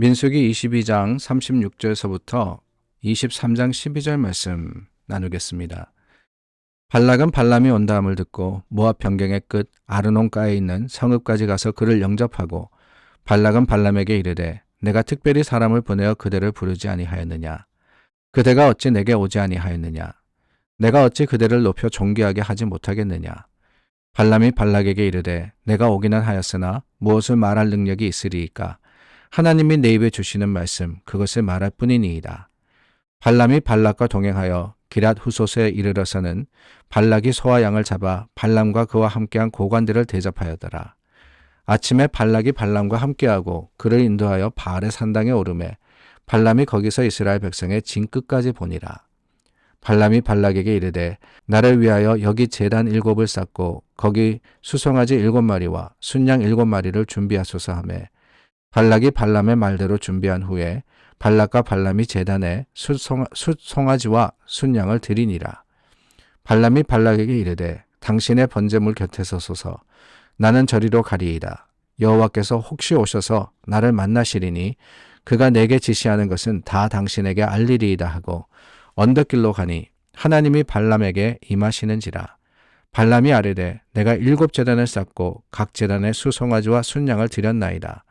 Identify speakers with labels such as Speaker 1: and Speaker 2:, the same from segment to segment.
Speaker 1: 민수기 22장 36절에서부터 23장 12절 말씀 나누겠습니다. 발락은 발람이 온다함을 듣고 모압 변경의 끝 아르논가에 있는 성읍까지 가서 그를 영접하고 발락은 발람에게 이르되 내가 특별히 사람을 보내어 그대를 부르지 아니하였느냐? 그대가 어찌 내게 오지 아니하였느냐? 내가 어찌 그대를 높여 존귀하게 하지 못하겠느냐? 발람이 발락에게 이르되 내가 오기는 하였으나 무엇을 말할 능력이 있으리이까 하나님이 내 입에 주시는 말씀 그것을 말할 뿐이니이다. 발람이 발락과 동행하여 기랏 후솥에 이르러서는 발락이 소와 양을 잡아 발람과 그와 함께한 고관들을 대접하였더라. 아침에 발락이 발람과 함께하고 그를 인도하여 바알의 산당에 오르매 발람이 거기서 이스라엘 백성의 진 끝까지 보니라. 발람이 발락에게 이르되 나를 위하여 여기 제단 일곱을 쌓고 거기 수송아지 일곱 마리와 순양 일곱 마리를 준비하소서 하매 발락이 발람의 말대로 준비한 후에 발락과 발람이 제단에 숫송, 숫송아 지와 순양을 드리니라. 발람이 발락에게 이르되 당신의 번제물 곁에 서 소서 나는 저리로 가리이다. 여호와께서 혹시 오셔서 나를 만나시리니 그가 내게 지시하는 것은 다 당신에게 알리리이다 하고 언덕길로 가니 하나님이 발람에게 임하시는지라. 발람이 아뢰되 내가 일곱 제단을 쌓고 각 제단에 수송아지와 순양을 드렸나이다.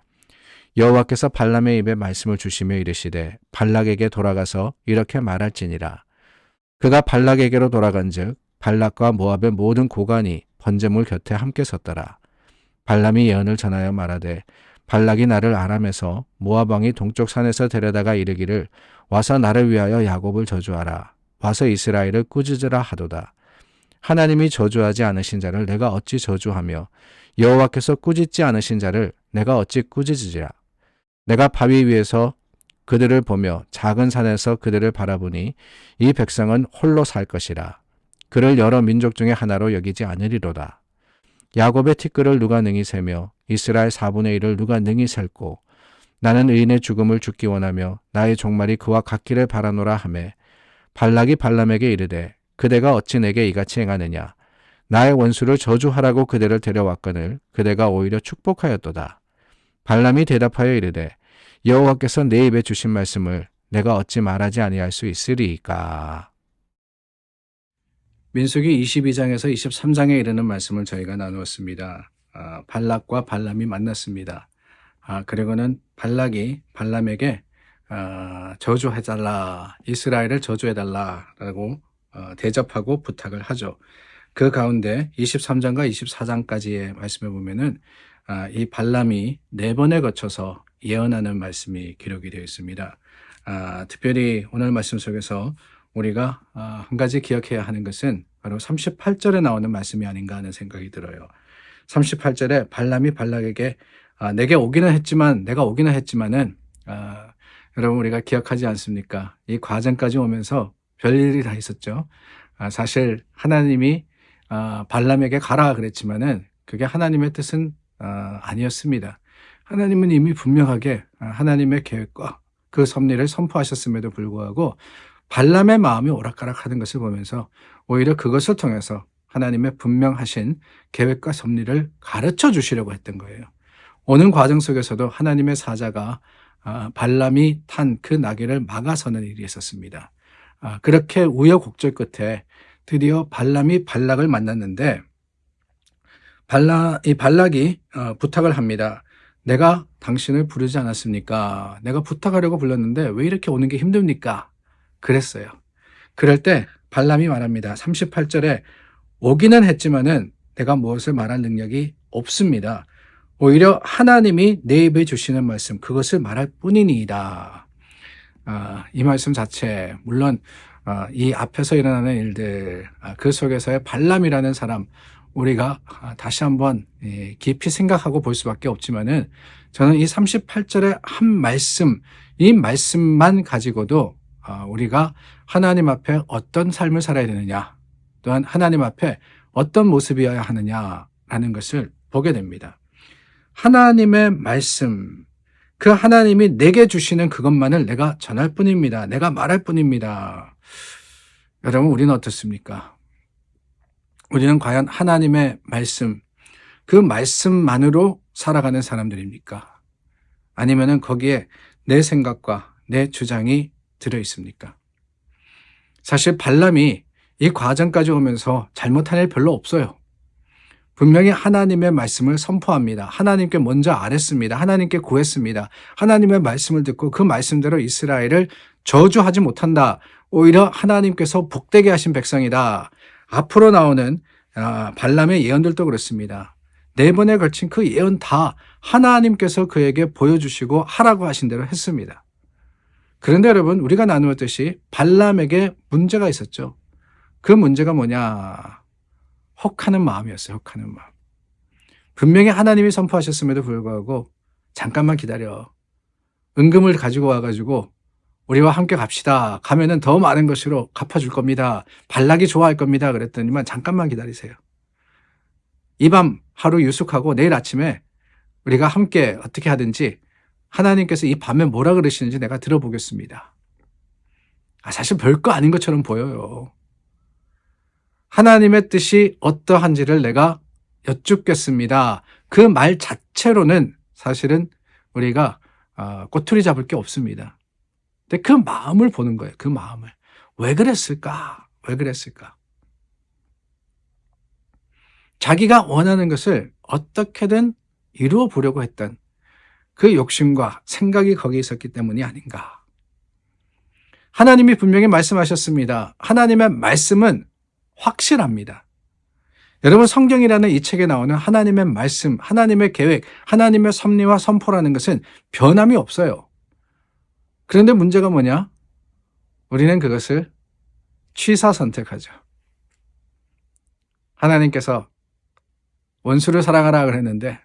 Speaker 1: 여호와께서 발람의 입에 말씀을 주시며 이르시되 발락에게 돌아가서 이렇게 말할지니라. 그가 발락에게로 돌아간즉 발락과 모압의 모든 고관이 번제물 곁에 함께 섰더라. 발람이 예언을 전하여 말하되 발락이 나를 아람에서 모압 왕이 동쪽 산에서 데려다가 이르기를 와서 나를 위하여 야곱을 저주하라. 와서 이스라엘을 꾸짖으라 하도다. 하나님이 저주하지 않으신 자를 내가 어찌 저주하며 여호와께서 꾸짖지 않으신 자를 내가 어찌 꾸짖으리라. 내가 바위 위에서 그들을 보며 작은 산에서 그들을 바라보니 이 백성은 홀로 살 것이라. 그를 여러 민족 중에 하나로 여기지 않으리로다. 야곱의 티끌을 누가 능히 세며 이스라엘 4분의 1을 누가 능히 셀고 나는 의인의 죽음을 죽기 원하며 나의 종말이 그와 같기를 바라노라 하매 발락이 발람에게 이르되 그대가 어찌 내게 이같이 행하느냐 나의 원수를 저주하라고 그대를 데려왔거늘 그대가 오히려 축복하였도다. 발람이 대답하여 이르되 여호와께서 내 입에 주신 말씀을 내가 어찌 말하지 아니할 수 있으리이까. 민수기 22장에서 23장에 이르는 말씀을 저희가 나누었습니다. 아, 발락과 발람이 만났습니다. 아, 그리고는 발락이 발람에게 아, 저주해달라, 이스라엘을 저주해달라라고 어, 대접하고 부탁을 하죠. 그 가운데 23장과 24장까지의 말씀에 보면은 아, 이 발람이 네 번에 거쳐서 예언하는 말씀이 기록이 되어 있습니다. 아, 특별히 오늘 말씀 속에서 우리가 아, 한 가지 기억해야 하는 것은 바로 38절에 나오는 말씀이 아닌가 하는 생각이 들어요. 38절에 발람이 발락에게 아, 내게 오기는 했지만 내가 오기는 했지만은 아, 여러분 우리가 기억하지 않습니까? 이 과정까지 오면서 별일이 다 있었죠. 아, 사실 하나님이 아, 발람에게 가라 그랬지만은 그게 하나님의 뜻은 아, 아니었습니다. 하나님은 이미 분명하게 하나님의 계획과 그 섭리를 선포하셨음에도 불구하고 발람의 마음이 오락가락하는 것을 보면서 오히려 그것을 통해서 하나님의 분명하신 계획과 섭리를 가르쳐 주시려고 했던 거예요. 오는 과정 속에서도 하나님의 사자가 아, 발람이 탄 그 나귀를 막아서는 일이 있었습니다. 아, 그렇게 우여곡절 끝에 드디어 발람이 발락을 만났는데 발라, 이 발락이 어, 부탁을 합니다. 내가 당신을 부르지 않았습니까? 내가 부탁하려고 불렀는데 왜 이렇게 오는 게 힘듭니까? 그랬어요. 그럴 때 발람이 말합니다. 38절에 오기는 했지만은 내가 무엇을 말할 능력이 없습니다. 오히려 하나님이 내 입에 주시는 말씀, 그것을 말할 뿐이니이다. 아, 이 말씀 자체, 물론 아, 이 앞에서 일어나는 일들, 아, 그 속에서의 발람이라는 사람, 우리가 아, 다시 한번 예, 깊이 생각하고 볼 수밖에 없지만은 저는 이 38절의 한 말씀, 이 말씀만 가지고도 아, 우리가 하나님 앞에 어떤 삶을 살아야 되느냐, 또한 하나님 앞에 어떤 모습이어야 하느냐라는 것을 보게 됩니다. 하나님의 말씀, 그 하나님이 내게 주시는 그것만을 내가 전할 뿐입니다. 내가 말할 뿐입니다. 여러분, 우리는 어떻습니까? 우리는 과연 하나님의 말씀, 그 말씀만으로 살아가는 사람들입니까? 아니면은 거기에 내 생각과 내 주장이 들어 있습니까? 사실 발람이 이 과정까지 오면서 잘못한 일 별로 없어요. 분명히 하나님의 말씀을 선포합니다. 하나님께 먼저 아랬습니다. 하나님께 구했습니다. 하나님의 말씀을 듣고 그 말씀대로 이스라엘을 저주하지 못한다. 오히려 하나님께서 복되게 하신 백성이다. 앞으로 나오는 아, 발람의 예언들도 그렇습니다. 네 번에 걸친 그 예언 다 하나님께서 그에게 보여주시고 하라고 하신 대로 했습니다. 그런데 여러분, 우리가 나누었듯이 발람에게 문제가 있었죠. 그 문제가 뭐냐? 혹하는 마음이었어요. 혹하는 마음. 분명히 하나님이 선포하셨음에도 불구하고 잠깐만 기다려. 은금을 가지고 와가지고 우리와 함께 갑시다. 가면은 더 많은 것으로 갚아줄 겁니다. 발락이 좋아할 겁니다. 그랬더니만 잠깐만 기다리세요. 이 밤 하루 유숙하고 내일 아침에 우리가 함께 어떻게 하든지 하나님께서 이 밤에 뭐라 그러시는지 내가 들어보겠습니다. 아, 사실 별거 아닌 것처럼 보여요. 하나님의 뜻이 어떠한지를 내가 여쭙겠습니다. 그 말 자체로는 사실은 우리가 아, 꼬투리 잡을 게 없습니다. 근데 그 마음을 보는 거예요. 그 마음을. 왜 그랬을까? 왜 그랬을까? 자기가 원하는 것을 어떻게든 이루어 보려고 했던 그 욕심과 생각이 거기에 있었기 때문이 아닌가. 하나님이 분명히 말씀하셨습니다. 하나님의 말씀은 확실합니다. 여러분 성경이라는 이 책에 나오는 하나님의 말씀, 하나님의 계획, 하나님의 섭리와 선포라는 것은 변함이 없어요. 그런데 문제가 뭐냐? 우리는 그것을 취사 선택하죠. 하나님께서 원수를 사랑하라 그랬는데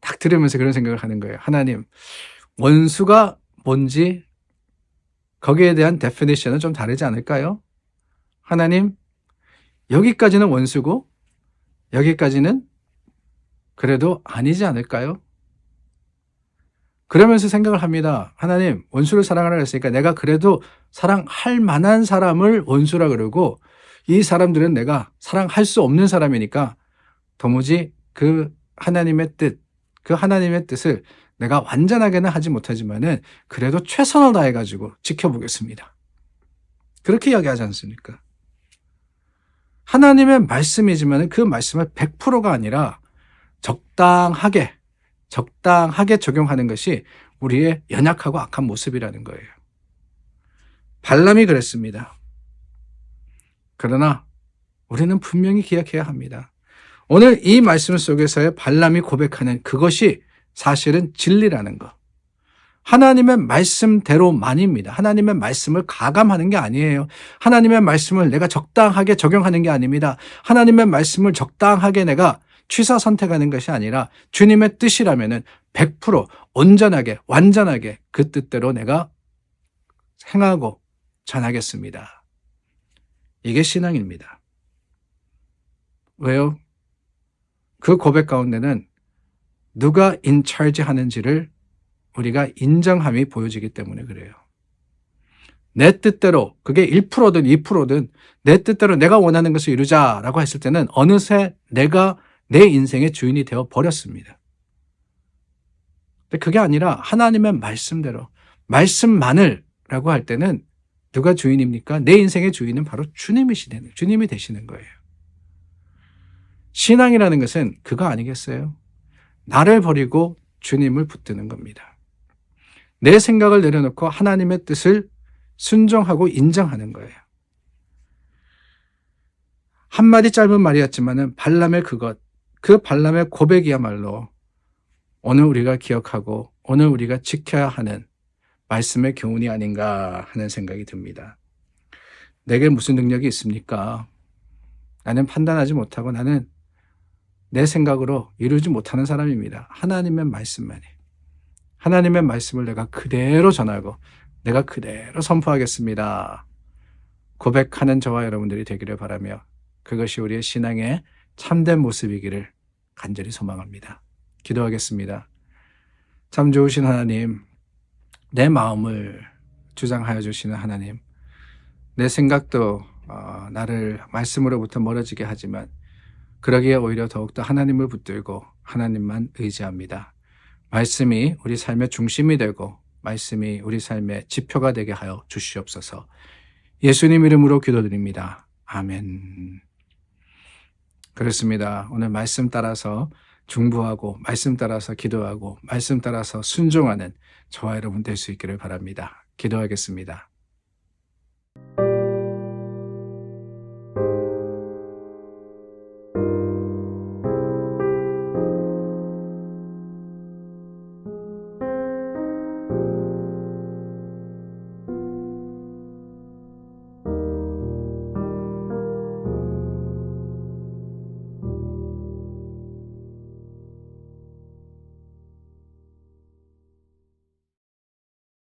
Speaker 1: 딱 들으면서 그런 생각을 하는 거예요. 하나님, 원수가 뭔지 거기에 대한 데피니션은 좀 다르지 않을까요? 하나님, 여기까지는 원수고 여기까지는 그래도 아니지 않을까요? 그러면서 생각을 합니다. 하나님, 원수를 사랑하라 했으니까 내가 그래도 사랑할 만한 사람을 원수라 그러고 이 사람들은 내가 사랑할 수 없는 사람이니까 도무지 그 하나님의 뜻, 그 하나님의 뜻을 내가 완전하게는 하지 못하지만은 그래도 최선을 다해가지고 지켜보겠습니다. 그렇게 이야기하지 않습니까? 하나님의 말씀이지만 그 말씀을 100%가 아니라 적당하게, 적당하게 적용하는 것이 우리의 연약하고 악한 모습이라는 거예요. 발람이 그랬습니다. 그러나 우리는 분명히 기억해야 합니다. 오늘 이 말씀 속에서의 발람이 고백하는 그것이 사실은 진리라는 것. 하나님의 말씀대로만입니다. 하나님의 말씀을 가감하는 게 아니에요. 하나님의 말씀을 내가 적당하게 적용하는 게 아닙니다. 하나님의 말씀을 적당하게 내가 취사 선택하는 것이 아니라 주님의 뜻이라면은 100% 온전하게 완전하게 그 뜻대로 내가 행하고 전하겠습니다. 이게 신앙입니다. 왜요? 그 고백 가운데는 누가 인찰지 하는지를 우리가 인정함이 보여지기 때문에 그래요. 내 뜻대로 그게 1%든 2%든 내 뜻대로 내가 원하는 것을 이루자라고 했을 때는 어느새 내가 내 인생의 주인이 되어 버렸습니다. 근데 그게 아니라 하나님의 말씀대로 말씀만을라고 할 때는 누가 주인입니까? 내 인생의 주인은 바로 주님이시는 주님이 되시는 거예요. 신앙이라는 것은 그거 아니겠어요? 나를 버리고 주님을 붙드는 겁니다. 내 생각을 내려놓고 하나님의 뜻을 순종하고 인정하는 거예요. 한마디 짧은 말이었지만은 발람의 그것, 그 발람의 고백이야말로 오늘 우리가 기억하고 오늘 우리가 지켜야 하는 말씀의 교훈이 아닌가 하는 생각이 듭니다. 내게 무슨 능력이 있습니까? 나는 판단하지 못하고 나는 내 생각으로 이루지 못하는 사람입니다. 하나님의 말씀만이. 하나님의 말씀을 내가 그대로 전하고 내가 그대로 선포하겠습니다. 고백하는 저와 여러분들이 되기를 바라며 그것이 우리의 신앙의 참된 모습이기를 간절히 소망합니다. 기도하겠습니다. 참 좋으신 하나님, 내 마음을 주장하여 주시는 하나님, 내 생각도 어, 나를 말씀으로부터 멀어지게 하지만 그러기에 오히려 더욱더 하나님을 붙들고 하나님만 의지합니다. 말씀이 우리 삶의 중심이 되고 말씀이 우리 삶의 지표가 되게 하여 주시옵소서. 예수님 이름으로 기도드립니다. 아멘. 그렇습니다. 오늘 말씀 따라서 중보하고 말씀 따라서 기도하고 말씀 따라서 순종하는 저와 여러분 될 수 있기를 바랍니다. 기도하겠습니다.